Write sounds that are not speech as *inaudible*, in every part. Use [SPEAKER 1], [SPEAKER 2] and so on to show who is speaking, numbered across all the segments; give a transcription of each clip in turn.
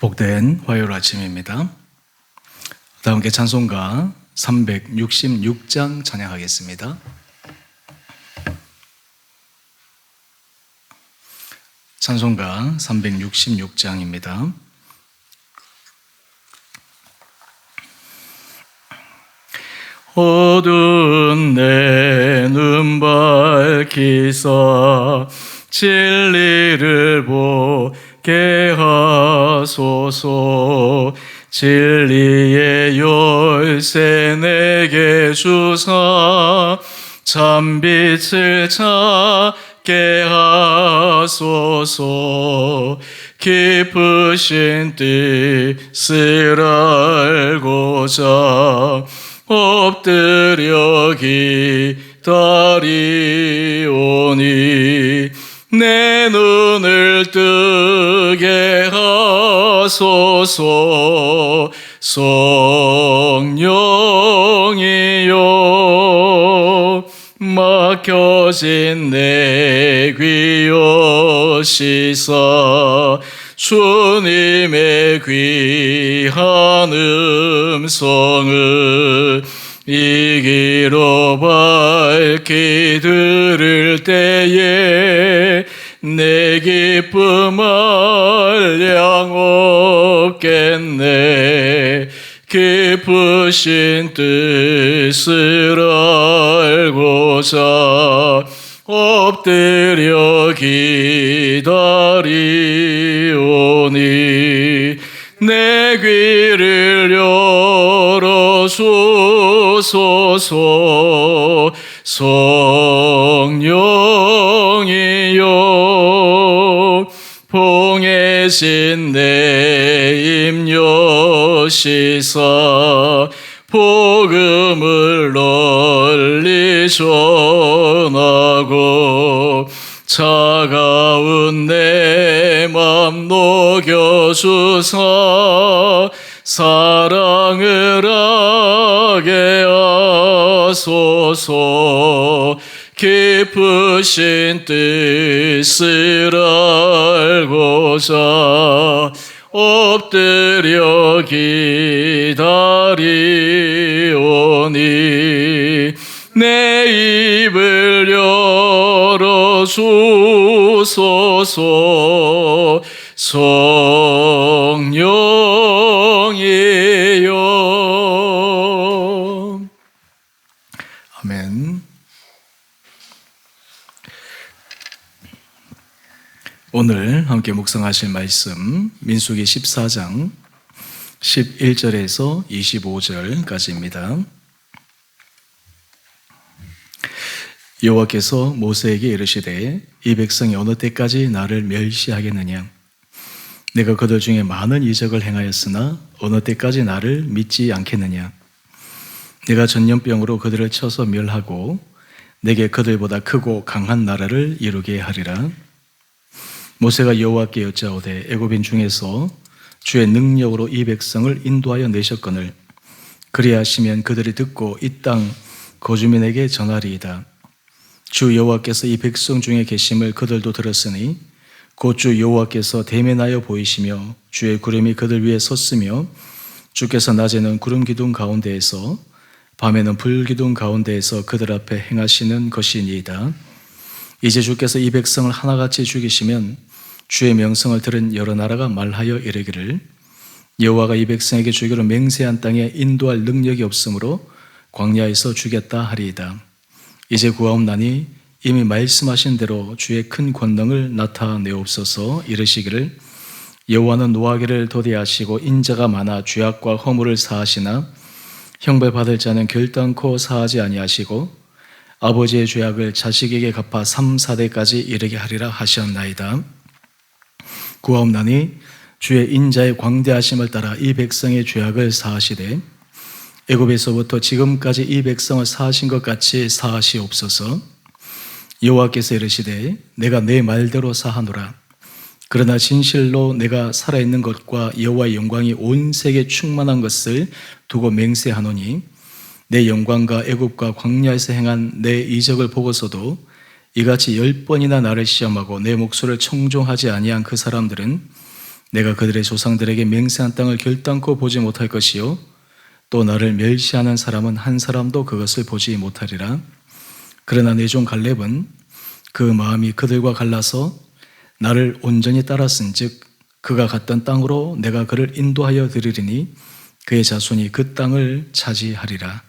[SPEAKER 1] 복된 화요일 아침입니다. 다 함께 찬송가 366장 찬양하겠습니다. 찬송가 366장입니다. 어두운 내 눈 밝히사 진리를 보게 하 소서. 진리의 열쇠 내게 주사. 참 빛을 찾게 하소서. 깊으신 뜻을 알고자 엎드려 기다리오니 내 눈을 뜨게 하 소서 성령이여 막혀진 내 귀여 시사 주님의 귀한 음성을 이기로 밝히 들을 때에 내 기쁨 알량 없겠네. 깊으신 뜻을 알고자 엎드려 기다리오니 내 귀를 열어 주소서 성령이여 봉해진 내 임여시사 복음을 널리 전하고 차가운 내 맘 녹여주사 사랑을 하게 하소서. 깊으신 뜻을 알고자 엎드려 기다리오니 내 입을 열어 주소서. 성령 함께 묵상하실 말씀 민수기 14장 11절에서 25절까지입니다. 여호와께서 모세에게 이르시되 이 백성이 어느 때까지 나를 멸시하겠느냐? 내가 그들 중에 많은 이적을 행하였으나 어느 때까지 나를 믿지 않겠느냐? 내가 전염병으로 그들을 쳐서 멸하고 내게 그들보다 크고 강한 나라를 이루게 하리라 모세가 여호와께 여짜오되 애굽인 중에서 주의 능력으로 이 백성을 인도하여 내셨거늘 그리하시면 그들이 듣고 이 땅 거주민에게 전하리이다. 주 여호와께서 이 백성 중에 계심을 그들도 들었으니 곧 주 여호와께서 대면하여 보이시며 주의 구름이 그들 위에 섰으며 주께서 낮에는 구름 기둥 가운데에서 밤에는 불 기둥 가운데에서 그들 앞에 행하시는 것이니이다. 이제 주께서 이 백성을 하나같이 죽이시면 주의 명성을 들은 여러 나라가 말하여 이르기를 여호와가 이 백성에게 주기로 맹세한 땅에 인도할 능력이 없으므로 광야에서 죽였다 하리이다. 이제 구하옵나니 이미 말씀하신 대로 주의 큰 권능을 나타내옵소서 이르시기를 여호와는 노하기를 도대하시고 인자가 많아 죄악과 허물을 사하시나 형벌 받을 자는 결단코 사하지 아니하시고 아버지의 죄악을 자식에게 갚아 3, 4대까지 이르게 하리라 하셨나이다. 구하옵나니 주의 인자의 광대하심을 따라 이 백성의 죄악을 사하시되 애굽에서부터 지금까지 이 백성을 사하신 것 같이 사하시옵소서. 여호와께서 이르시되 내가 내 말대로 사하노라. 그러나 진실로 내가 살아 있는 것과 여호와의 영광이 온 세계 충만한 것을 두고 맹세하노니 내 영광과 애굽과 광야에서 행한 내 이적을 보고서도 이같이 열 번이나 나를 시험하고 내 목소리를 청종하지 아니한 그 사람들은 내가 그들의 조상들에게 맹세한 땅을 결단코 보지 못할 것이요 또 나를 멸시하는 사람은 한 사람도 그것을 보지 못하리라. 그러나 내 종 갈렙은 그 마음이 그들과 갈라서 나를 온전히 따랐은즉 그가 갔던 땅으로 내가 그를 인도하여 드리리니 그의 자손이 그 땅을 차지하리라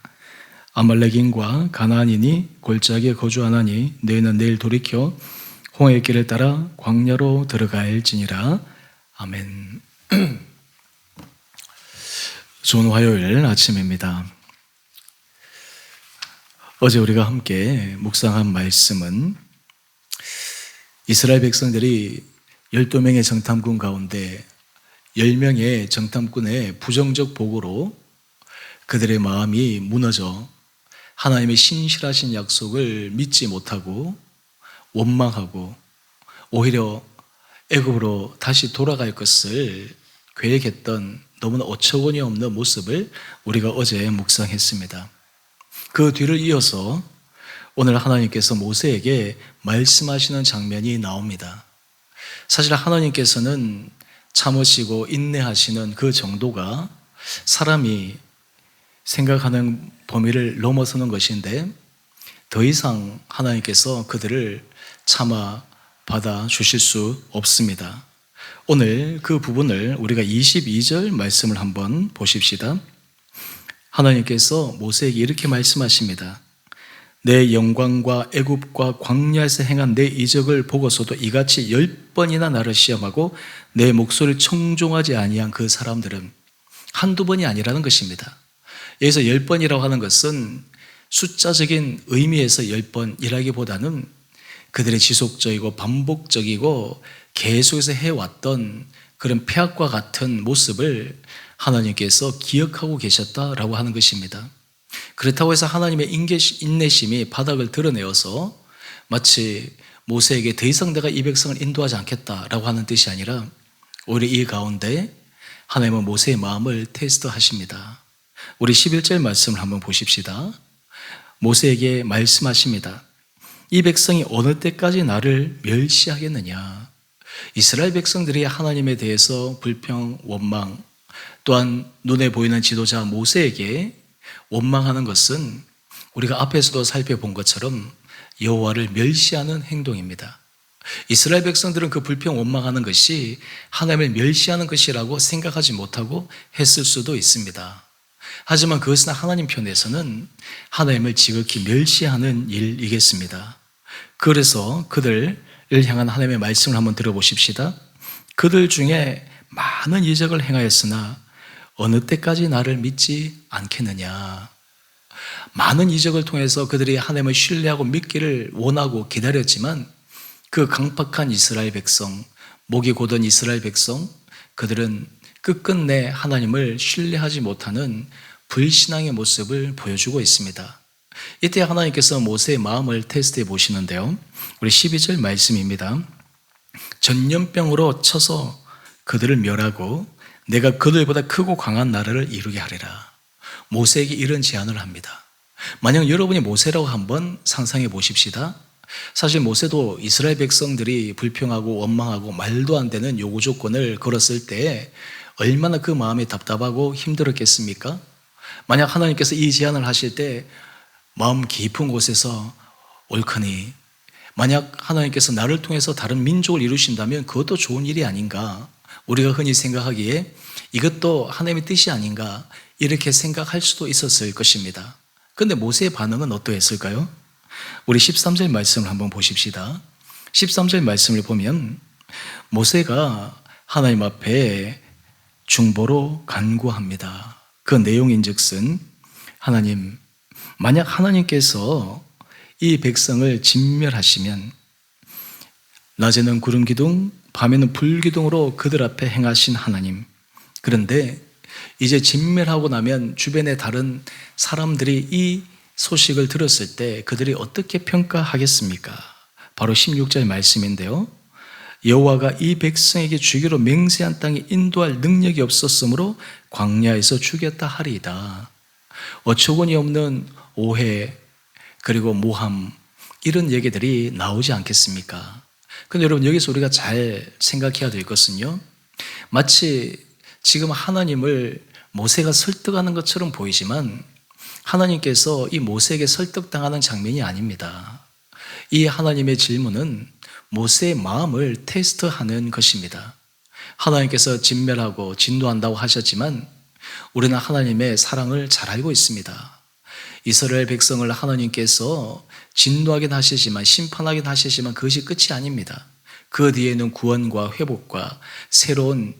[SPEAKER 1] 아말렉인과 가나안인이 골짜기에 거주하나니 너희는 내일 돌이켜 홍해의 길을 따라 광야로 들어갈지니라 아멘. *clears throat* 좋은 화요일 아침입니다. 어제 우리가 함께 묵상한 말씀은 이스라엘 백성들이 12명의 정탐꾼 가운데 10명의 정탐꾼의 부정적 보고로 그들의 마음이 무너져 하나님의 신실하신 약속을 믿지 못하고 원망하고 오히려 애굽으로 다시 돌아갈 것을 계획했던 너무나 어처구니 없는 모습을 우리가 어제 묵상했습니다. 그 뒤를 이어서 오늘 하나님께서 모세에게 말씀하시는 장면이 나옵니다. 사실 하나님께서는 참으시고 인내하시는 그 정도가 사람이 생각하는 범위를 넘어서는 것인데 더 이상 하나님께서 그들을 참아 받아 주실 수 없습니다. 오늘 그 부분을 우리가 22절 말씀을 한번 보십시다. 하나님께서 모세에게 이렇게 말씀하십니다. 내 영광과 애굽과 광야에서 행한 내 이적을 보고서도 이같이 열 번이나 나를 시험하고 내 목소리를 청종하지 아니한 그 사람들은 한두 번이 아니라는 것입니다. 여기서 열 번이라고 하는 것은 숫자적인 의미에서 열 번이라기보다는 그들의 지속적이고 반복적이고 계속해서 해왔던 그런 폐악과 같은 모습을 하나님께서 기억하고 계셨다라고 하는 것입니다. 그렇다고 해서 하나님의 인내심이 바닥을 드러내어서 마치 모세에게 더 이상 내가 이 백성을 인도하지 않겠다라고 하는 뜻이 아니라 오히려 이 가운데 하나님은 모세의 마음을 테스트하십니다. 우리 11절 말씀을 한번 보십시다. 모세에게 말씀하십니다. 이 백성이 어느 때까지 나를 멸시하겠느냐? 이스라엘 백성들이 하나님에 대해서 불평, 원망, 또한 눈에 보이는 지도자 모세에게 원망하는 것은 우리가 앞에서도 살펴본 것처럼 여호와를 멸시하는 행동입니다. 이스라엘 백성들은 그 불평 원망하는 것이 하나님을 멸시하는 것이라고 생각하지 못하고 했을 수도 있습니다. 하지만 그것은 하나님 편에서는 하나님을 지극히 멸시하는 일이겠습니다. 그래서 그들을 향한 하나님의 말씀을 한번 들어보십시다. 그들 중에 많은 이적을 행하였으나 어느 때까지 나를 믿지 않겠느냐. 많은 이적을 통해서 그들이 하나님을 신뢰하고 믿기를 원하고 기다렸지만 그 강팍한 이스라엘 백성, 목이 고든 이스라엘 백성, 그들은 끝끝내 하나님을 신뢰하지 못하는 불신앙의 모습을 보여주고 있습니다. 이때 하나님께서 모세의 마음을 테스트해 보시는데요. 우리 12절 말씀입니다. 전염병으로 쳐서 그들을 멸하고 내가 그들보다 크고 강한 나라를 이루게 하리라. 모세에게 이런 제안을 합니다. 만약 여러분이 모세라고 한번 상상해 보십시다. 사실 모세도 이스라엘 백성들이 불평하고 원망하고 말도 안 되는 요구 조건을 걸었을 때 얼마나 그 마음이 답답하고 힘들었겠습니까? 만약 하나님께서 이 제안을 하실 때 마음 깊은 곳에서 옳거니 만약 하나님께서 나를 통해서 다른 민족을 이루신다면 그것도 좋은 일이 아닌가 우리가 흔히 생각하기에 이것도 하나님의 뜻이 아닌가 이렇게 생각할 수도 있었을 것입니다. 근데 모세의 반응은 어떠했을까요? 우리 13절 말씀을 한번 보십시다. 13절 말씀을 보면 모세가 하나님 앞에 중보로 간구합니다. 그 내용인즉슨 하나님 만약 하나님께서 이 백성을 진멸하시면 낮에는 구름 기둥, 밤에는 불 기둥으로 그들 앞에 행하신 하나님. 그런데 이제 진멸하고 나면 주변의 다른 사람들이 이 소식을 들었을 때 그들이 어떻게 평가하겠습니까? 바로 16절 말씀인데요. 여호와가 이 백성에게 주기로 맹세한 땅에 인도할 능력이 없었으므로 광야에서 죽였다 하리이다. 어처구니 없는 오해, 그리고 모함, 이런 얘기들이 나오지 않겠습니까? 근데 여러분, 여기서 우리가 잘 생각해야 될 것은요. 마치 지금 하나님을 모세가 설득하는 것처럼 보이지만 하나님께서 이 모세에게 설득당하는 장면이 아닙니다. 이 하나님의 질문은 모세의 마음을 테스트하는 것입니다. 하나님께서 진멸하고 진노한다고 하셨지만 우리는 하나님의 사랑을 잘 알고 있습니다. 이스라엘 백성을 하나님께서 진노하긴 하시지만 심판하긴 하시지만 그것이 끝이 아닙니다. 그 뒤에는 구원과 회복과 새로운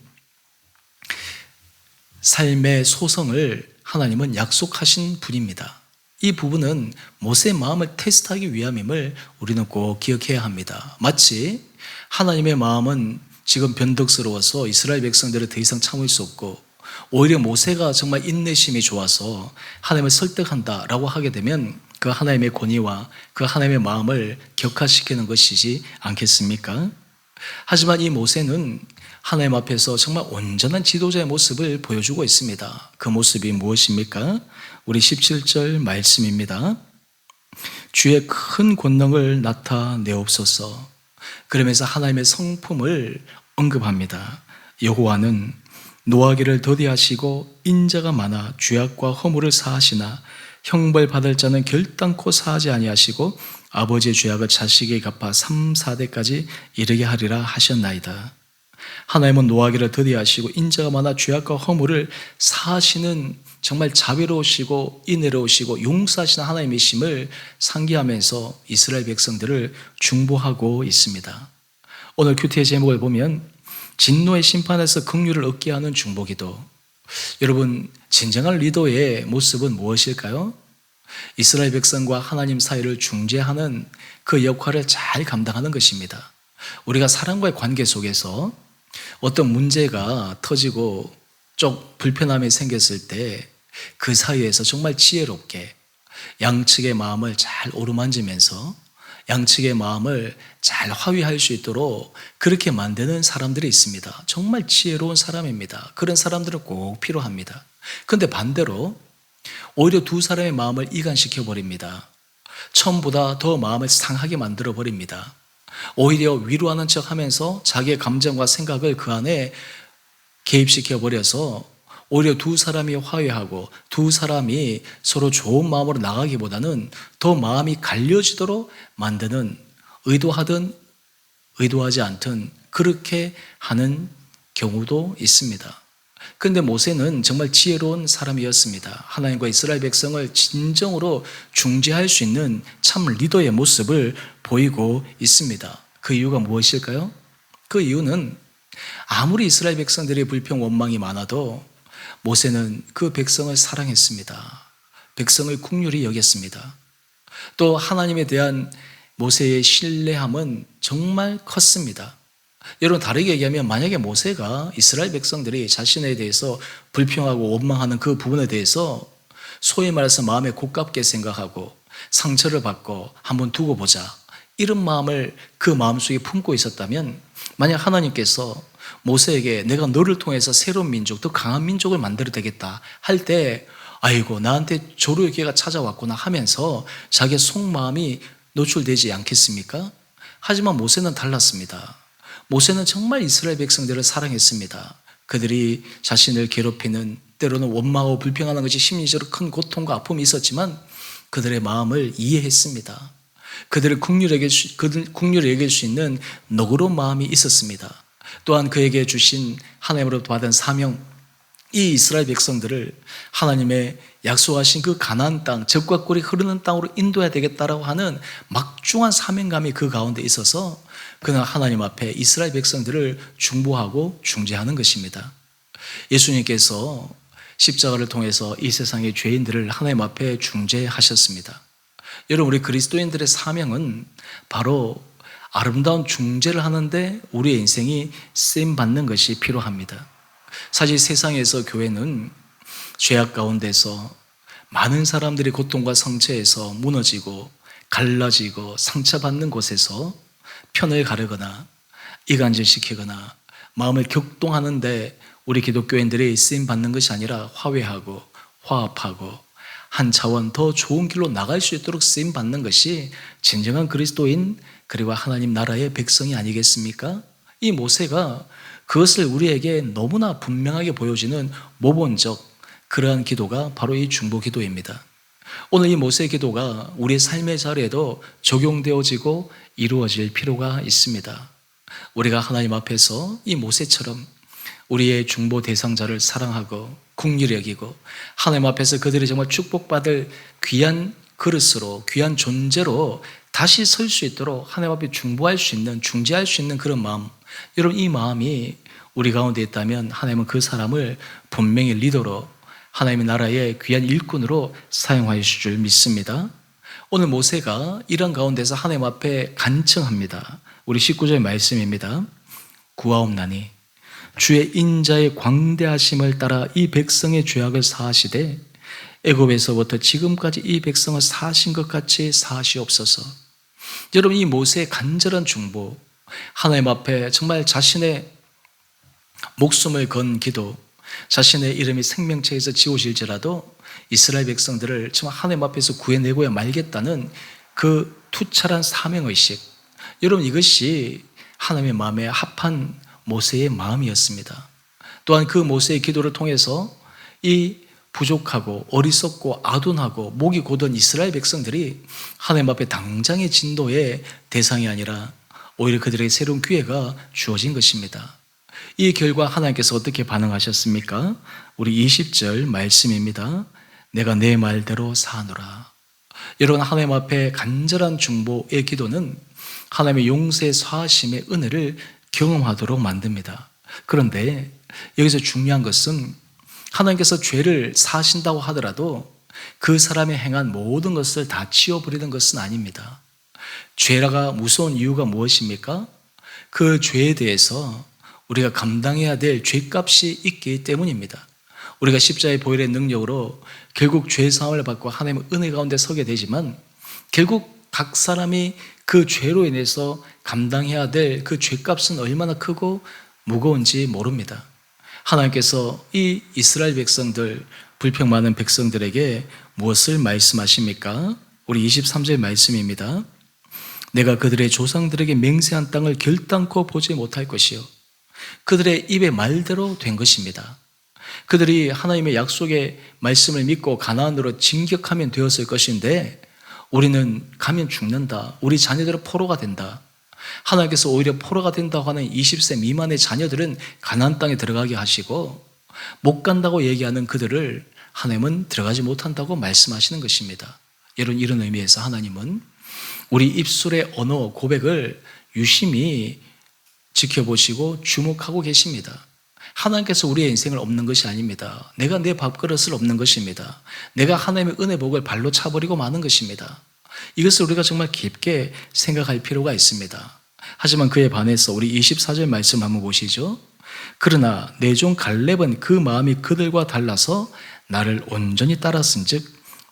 [SPEAKER 1] 삶의 소성을 하나님은 약속하신 분입니다. 이 부분은 모세의 마음을 테스트하기 위함임을 우리는 꼭 기억해야 합니다. 마치 하나님의 마음은 지금 변덕스러워서 이스라엘 백성들을 더 이상 참을 수 없고 오히려 모세가 정말 인내심이 좋아서 하나님을 설득한다라고 하게 되면 그 하나님의 권위와 그 하나님의 마음을 격화시키는 것이지 않겠습니까? 하지만 이 모세는 하나님 앞에서 정말 온전한 지도자의 모습을 보여주고 있습니다. 그 모습이 무엇입니까? 우리 17절 말씀입니다. 주의 큰 권능을 나타내옵소서. 그러면서 하나님의 성품을 언급합니다. 여호와는 노하기를 더디하시고 인자가 많아 죄악과 허물을 사하시나 형벌 받을 자는 결단코 사하지 아니하시고 아버지의 죄악을 자식에게 갚아 3, 4대까지 이르게 하리라 하셨나이다. 하나님은 노하기를 더디하시고 인자가 많아 죄악과 허물을 사하시는 정말 자비로우시고 인내로우시고 용서하시는 하나님이심을 상기하면서 이스라엘 백성들을 중보하고 있습니다. 오늘 큐티의 제목을 보면 진노의 심판에서 긍휼을 얻게 하는 중보기도. 여러분 진정한 리더의 모습은 무엇일까요? 이스라엘 백성과 하나님 사이를 중재하는 그 역할을 잘 감당하는 것입니다. 우리가 사람과의 관계 속에서 어떤 문제가 터지고 쪽 불편함이 생겼을 때 그 사이에서 정말 지혜롭게 양측의 마음을 잘 오르만지면서 양측의 마음을 잘 화위할 수 있도록 그렇게 만드는 사람들이 있습니다. 정말 지혜로운 사람입니다. 그런 사람들은 꼭 필요합니다. 근데 반대로 오히려 두 사람의 마음을 이간시켜 버립니다. 처음보다 더 마음을 상하게 만들어 버립니다. 오히려 위로하는 척 하면서 자기의 감정과 생각을 그 안에 개입시켜 버려서 오히려 두 사람이 화해하고 두 사람이 서로 좋은 마음으로 나가기보다는 더 마음이 갈려지도록 만드는 의도하든 의도하지 않든 그렇게 하는 경우도 있습니다. 그런데 모세는 정말 지혜로운 사람이었습니다. 하나님과 이스라엘 백성을 진정으로 중재할 수 있는 참 리더의 모습을 보이고 있습니다. 그 이유가 무엇일까요? 그 이유는 아무리 이스라엘 백성들의 불평 원망이 많아도 모세는 그 백성을 사랑했습니다. 백성을 국률이 여겼습니다. 또 하나님에 대한 모세의 신뢰함은 정말 컸습니다. 여러분 다르게 얘기하면 만약에 모세가 이스라엘 백성들이 자신에 대해서 불평하고 원망하는 그 부분에 대해서 소위 말해서 마음에 고깝게 생각하고 상처를 받고 한번 두고 보자 이런 마음을 그 마음속에 품고 있었다면 만약 하나님께서 모세에게 내가 너를 통해서 새로운 민족, 더 강한 민족을 만들어 되겠다 할 때, 아이고, 나한테 조루의 기회가 찾아왔구나 하면서 자기의 속마음이 노출되지 않겠습니까? 하지만 모세는 달랐습니다. 모세는 정말 이스라엘 백성들을 사랑했습니다. 그들이 자신을 괴롭히는 때로는 원망하고 불평하는 것이 심리적으로 큰 고통과 아픔이 있었지만 그들의 마음을 이해했습니다. 그들을 국률에게, 그들, 국률을 여길 수 있는 너그러운 마음이 있었습니다. 또한 그에게 주신 하나님으로부터 받은 사명, 이 이스라엘 백성들을 하나님의 약속하신 그 가나안 땅, 적과 꿀이 흐르는 땅으로 인도해야 되겠다라고 하는 막중한 사명감이 그 가운데 있어서 그는 하나님 앞에 이스라엘 백성들을 중보하고 중재하는 것입니다. 예수님께서 십자가를 통해서 이 세상의 죄인들을 하나님 앞에 중재하셨습니다. 여러분 우리 그리스도인들의 사명은 바로 아름다운 중재를 하는데 우리의 인생이 쓰임 받는 것이 필요합니다. 사실 세상에서 교회는 죄악 가운데서 많은 사람들이 고통과 성체에서 무너지고 갈라지고 상처받는 곳에서 편을 가르거나 이간질시키거나 마음을 격동하는데 우리 기독교인들이 쓰임 받는 것이 아니라 화해하고 화합하고 한 차원 더 좋은 길로 나갈 수 있도록 쓰임 받는 것이 진정한 그리스도인 그리고 하나님 나라의 백성이 아니겠습니까? 이 모세가 그것을 우리에게 너무나 분명하게 보여지는 모본적 그러한 기도가 바로 이 중보 기도입니다. 오늘 이 모세 기도가 우리의 삶의 자리에도 적용되어지고 이루어질 필요가 있습니다. 우리가 하나님 앞에서 이 모세처럼 우리의 중보 대상자를 사랑하고 국리를 여기고 하나님 앞에서 그들이 정말 축복받을 귀한 그릇으로 귀한 존재로 다시 설 수 있도록 하나님 앞에 중보할 수 있는 중재할 수 있는 그런 마음 여러분 이 마음이 우리 가운데 있다면 하나님은 그 사람을 분명히 리더로 하나님의 나라의 귀한 일꾼으로 사용하실 줄 믿습니다. 오늘 모세가 이런 가운데서 하나님 앞에 간청합니다. 우리 19절 말씀입니다. 구하옵나니 주의 인자의 광대하심을 따라 이 백성의 죄악을 사하시되 애굽에서부터 지금까지 이 백성을 사신 것 같이 사시옵소서. 여러분 이 모세의 간절한 중보 하나님 앞에 정말 자신의 목숨을 건 기도 자신의 이름이 생명체에서 지워질지라도 이스라엘 백성들을 정말 하나님 앞에서 구해내고야 말겠다는 그 투철한 사명의식 여러분 이것이 하나님의 마음에 합한 모세의 마음이었습니다. 또한 그 모세의 기도를 통해서 이 부족하고 어리석고 아둔하고 목이 고든 이스라엘 백성들이 하나님 앞에 당장의 진도의 대상이 아니라 오히려 그들에게 새로운 기회가 주어진 것입니다. 이 결과 하나님께서 어떻게 반응하셨습니까? 우리 20절 말씀입니다. 내가 내 말대로 사노라. 여러분 하나님 앞에 간절한 중보의 기도는 하나님의 용서의 사하심의 은혜를 경험하도록 만듭니다. 그런데 여기서 중요한 것은 하나님께서 죄를 사신다고 하더라도 그 사람이 행한 모든 것을 다 치워버리는 것은 아닙니다. 죄라가 무서운 이유가 무엇입니까? 그 죄에 대해서 우리가 감당해야 될 죄값이 있기 때문입니다. 우리가 십자의 보혈의 능력으로 결국 죄 사함을 받고 하나님의 은혜 가운데 서게 되지만 결국 각 사람이 그 죄로 인해서 감당해야 될 그 죄값은 얼마나 크고 무거운지 모릅니다. 하나님께서 이 이스라엘 백성들, 불평 많은 백성들에게 무엇을 말씀하십니까? 우리 23절 말씀입니다. 내가 그들의 조상들에게 맹세한 땅을 결단코 보지 못할 것이요. 그들의 입의 말대로 된 것입니다. 그들이 하나님의 약속의 말씀을 믿고 가나안으로 진격하면 되었을 것인데 우리는 가면 죽는다. 우리 자녀들은 포로가 된다. 하나님께서 오히려 포로가 된다고 하는 20세 미만의 자녀들은 가나안 땅에 들어가게 하시고 못 간다고 얘기하는 그들을 하나님은 들어가지 못한다고 말씀하시는 것입니다. 여러분 이런 의미에서 하나님은 우리 입술의 언어 고백을 유심히 지켜보시고 주목하고 계십니다. 하나님께서 우리의 인생을 없는 것이 아닙니다. 내가 내 밥그릇을 없는 것입니다. 내가 하나님의 은혜 복을 발로 차버리고 마는 것입니다. 이것을 우리가 정말 깊게 생각할 필요가 있습니다. 하지만 그에 반해서 우리 24절 말씀 한번 보시죠. 그러나 내 종 갈렙은 그 마음이 그들과 달라서 나를 온전히 따랐은즉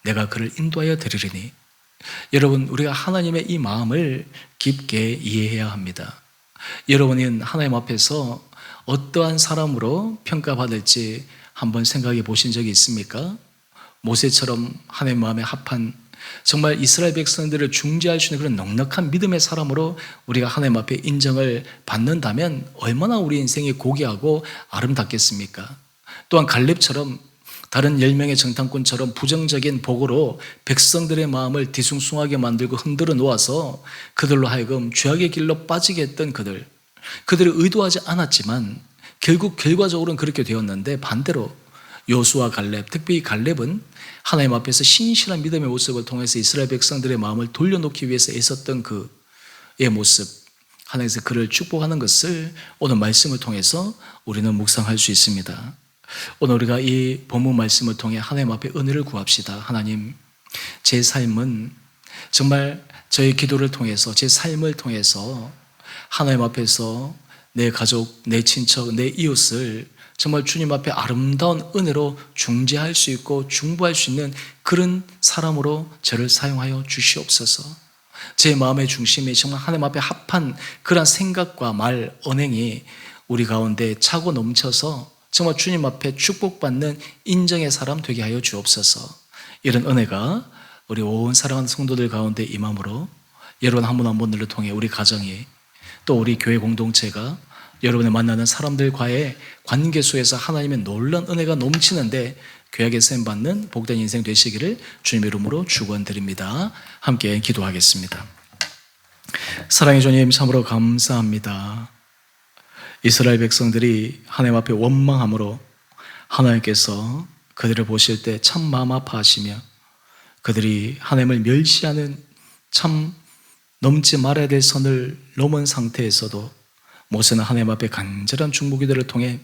[SPEAKER 1] 내가 그를 인도하여 드리리니 여러분 우리가 하나님의 이 마음을 깊게 이해해야 합니다. 여러분은 하나님 앞에서 어떠한 사람으로 평가받을지 한번 생각해 보신 적이 있습니까? 모세처럼 하나님 마음에 합한 정말 이스라엘 백성들을 중재할 수 있는 그런 넉넉한 믿음의 사람으로 우리가 하나님 앞에 인정을 받는다면 얼마나 우리 인생이 고귀하고 아름답겠습니까? 또한 갈렙처럼 다른 열명의 정탐꾼처럼 부정적인 복으로 백성들의 마음을 뒤숭숭하게 만들고 흔들어 놓아서 그들로 하여금 죄악의 길로 빠지게 했던 그들. 그들이 의도하지 않았지만 결국 결과적으로는 그렇게 되었는데 반대로 요수와 갈렙, 특히 갈렙은 하나님 앞에서 신실한 믿음의 모습을 통해서 이스라엘 백성들의 마음을 돌려놓기 위해서 애썼던 그의 모습, 하나님께서 그를 축복하는 것을 오늘 말씀을 통해서 우리는 묵상할 수 있습니다. 오늘 우리가 이 본문 말씀을 통해 하나님 앞에 은혜를 구합시다. 하나님, 제 삶은 정말 저의 기도를 통해서 제 삶을 통해서 하나님 앞에서 내 가족, 내 친척, 내 이웃을 정말 주님 앞에 아름다운 은혜로 중재할 수 있고 중보할 수 있는 그런 사람으로 저를 사용하여 주시옵소서. 제 마음의 중심이 정말 하나님 앞에 합한 그런 생각과 말, 언행이 우리 가운데 차고 넘쳐서 정말 주님 앞에 축복받는 인정의 사람 되게 하여 주옵소서. 이런 은혜가 우리 온 사랑하는 성도들 가운데 임함으로 여러분 한 분 한 분들을 통해 우리 가정이 또 우리 교회 공동체가 여러분이 만나는 사람들과의 관계 속에서 하나님의 놀란 은혜가 넘치는데 귀하게 쓰임 받는 복된 인생 되시기를 주님 이름으로 축원드립니다. 함께 기도하겠습니다. 사랑의 주님 참으로 감사합니다. 이스라엘 백성들이 하나님 앞에 원망함으로 하나님께서 그들을 보실 때 참 마음 아파하시며 그들이 하나님을 멸시하는 참 넘지 말아야 될 선을 넘은 상태에서도 모세는 하나님 앞에 간절한 중보기도를 통해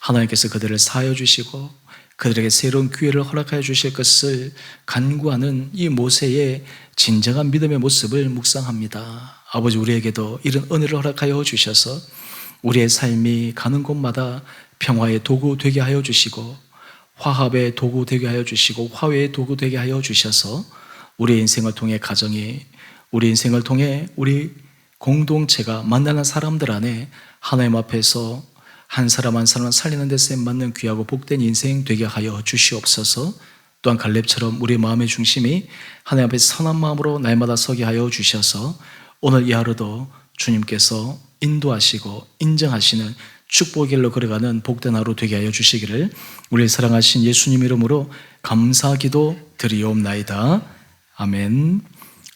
[SPEAKER 1] 하나님께서 그들을 사여 주시고 그들에게 새로운 기회를 허락하여 주실 것을 간구하는 이 모세의 진정한 믿음의 모습을 묵상합니다. 아버지 우리에게도 이런 은혜를 허락하여 주셔서 우리의 삶이 가는 곳마다 평화의 도구 되게 하여 주시고 화합의 도구 되게 하여 주시고 화해의 도구 되게 하여 주셔서 우리의 인생을 통해 가정이 우리 인생을 통해 우리 공동체가 만나는 사람들 안에 하나님 앞에서 한 사람 한 사람 살리는 데 쓰임 맞는 귀하고 복된 인생 되게 하여 주시옵소서. 또한 갈렙처럼 우리 마음의 중심이 하나님 앞에 선한 마음으로 날마다 서게 하여 주셔서 오늘 이 하루도 주님께서 인도하시고 인정하시는 축복의 길로 걸어가는 복된 하루 되게 하여 주시기를 우리 사랑하신 예수님 이름으로 감사기도 드리옵나이다. 아멘.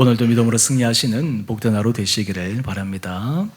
[SPEAKER 1] 오늘도 믿음으로 승리하시는 복된 하루 되시기를 바랍니다.